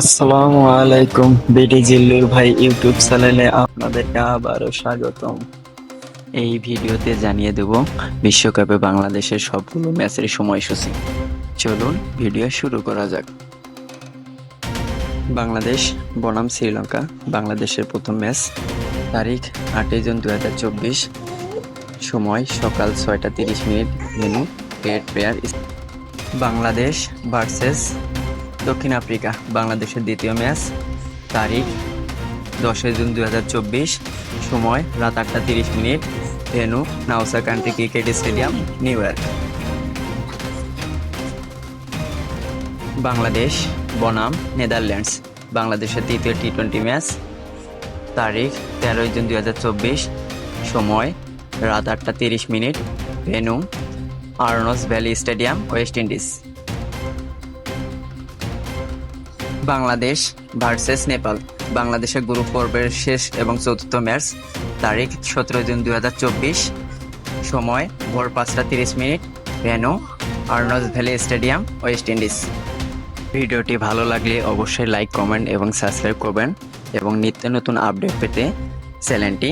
আসসালামু আলাইকুম, বিডি জিল্লুর ভাই ইউটিউব চ্যানেলে আপনাদেরকে আবারও স্বাগতম। এই ভিডিওতে জানিয়ে দেব বিশ্বকাপে বাংলাদেশের সবগুলো ম্যাচের সময়সূচি। চলুন ভিডিও শুরু করা যাক। বাংলাদেশ, বনাম শ্রীলঙ্কা, বাংলাদেশের প্রথম ম্যাচ। তারিখ আটই জুন দু হাজার চব্বিশ। সময় সকাল ছয়টা তিরিশ মিনিট। ভেনু পেড প্লেয়ার বাংলাদেশ ভার্সেস দক্ষিণ আফ্রিকা, বাংলাদেশের দ্বিতীয় ম্যাচ, তারিখ দশই জুন দুই হাজার চব্বিশ, সময় রাত আটটা তিরিশ minute, venue Nassau county cricket stadium, New York. Bangladesh, বনাম, নেদারল্যান্ডস, বাংলাদেশের তৃতীয় টি টোয়েন্টি ম্যাচ, তারিখ তেরোই জুন দুই হাজার চব্বিশ, সময় রাত আটটা তিরিশ minute, venue, Arnos Vale stadium, West Indies. Bangladesh versus Nepal. বাংলাদেশের গ্রুপ পর্বের শেষ এবং চতুর্থ ম্যাচ, তারিখ সতেরো জুন দুই হাজার চব্বিশ, সময় ভোর পাঁচটা তিরিশ minute, venue Arnos Vale stadium, West Indies. ভিডিওটি ভালো লাগলে অবশ্যই লাইক, কমেন্ট এবং সাবস্ক্রাইব করবেন এবং নিত্য নতুন আপডেট পেতে চ্যানেলটি